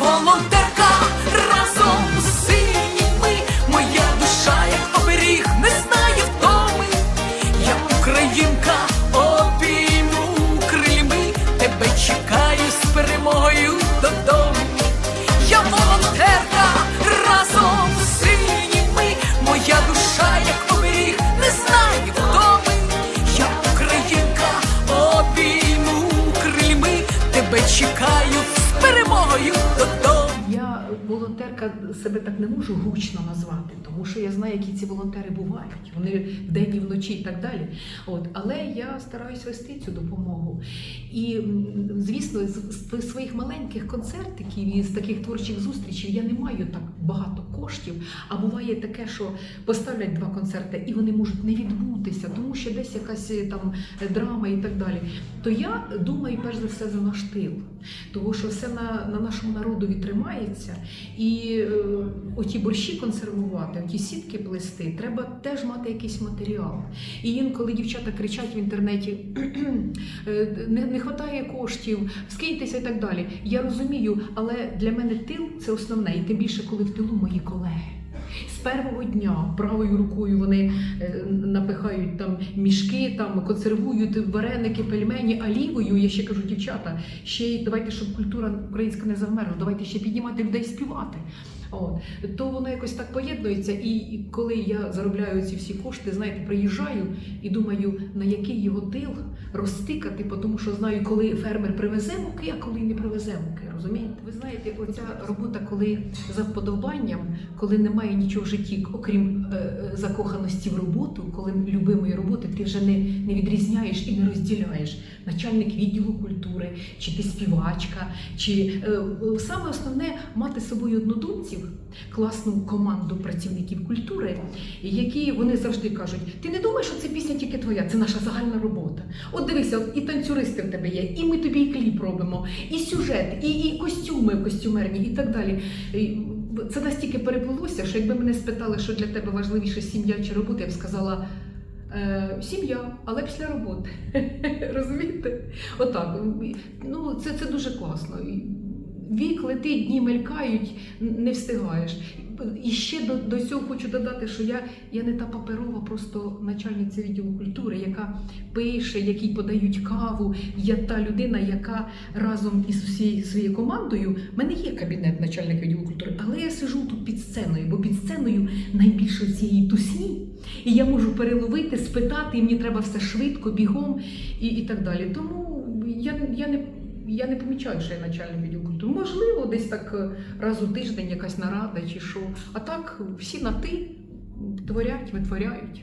Bolu волонтерка себе так не можу гучно назвати, тому що я знаю, які ці волонтери бувають. Вони вдень і вночі і так далі. От, але я стараюсь вести цю допомогу. І звісно, з, своїх маленьких концертиків і з таких творчих зустрічей я не маю так багато коштів. А буває таке, що поставлять два концерти, і вони можуть не відбутися, тому що десь якась е, там е, драма і так далі. То я думаю, перш за все, за наш тил, тому що все на, на нашому народові тримається. І е, оті борщі консервувати, оті сітки плести, треба теж мати якийсь матеріал. І інколи дівчата кричать в інтернеті: «Е, не, не вистачає коштів, скиньтеся і так далі. Я розумію, але для мене тил це основне, і тим більше, коли в тилу мої колеги. З першого дня правою рукою вони е, напихають там мішки, там консервують вареники, пельмені, а лівою, я ще кажу, дівчата, ще й давайте, щоб культура українська не завмерла, давайте ще піднімати людей співати. От. То воно якось так поєднується. І коли я заробляю ці всі кошти, знаєте, приїжджаю і думаю, на який його тил розтикати, тому що знаю, коли фермер привезе муки, а коли не привезе муки. Розумієте? Ви знаєте, оця робота, коли за вподобанням, коли немає нічого в житті, окрім е, е, закоханості в роботу, коли любимої роботи ти вже не, не відрізняєш і не розділяєш. Начальник відділу культури, чи ти співачка, чи е, саме основне мати з собою однодумців, класну команду працівників культури, які вони завжди кажуть: ти не думаєш, що це пісня тільки твоя, це наша загальна робота. От дивися, от і танцюристи в тебе є, і ми тобі і кліп робимо, і сюжет, і, і костюми костюмерні, і так далі. Це настільки переплилося, що якби мене спитали, що для тебе важливіше сім'я чи робота, я б сказала. Е, сім'я, але після роботи. Розумієте? Отак. Ну, це, це дуже класно. Вік летить, дні мелькають, не встигаєш. І ще до, до цього хочу додати, що я, я не та паперова, просто начальниця відділу культури, яка пише, якій подають каву. Я та людина, яка разом із усією своєю командою, в мене є кабінет начальника відділу культури, але я сижу тут під сценою, бо під сценою найбільше цієї тусні. І я можу переловити, спитати, і мені треба все швидко, бігом і, і так далі. Тому я, я не. Я не помічаю, що я начальник відділу. Можливо, десь так е, раз у тиждень якась нарада чи що. А так всі на ти творять, витворяють.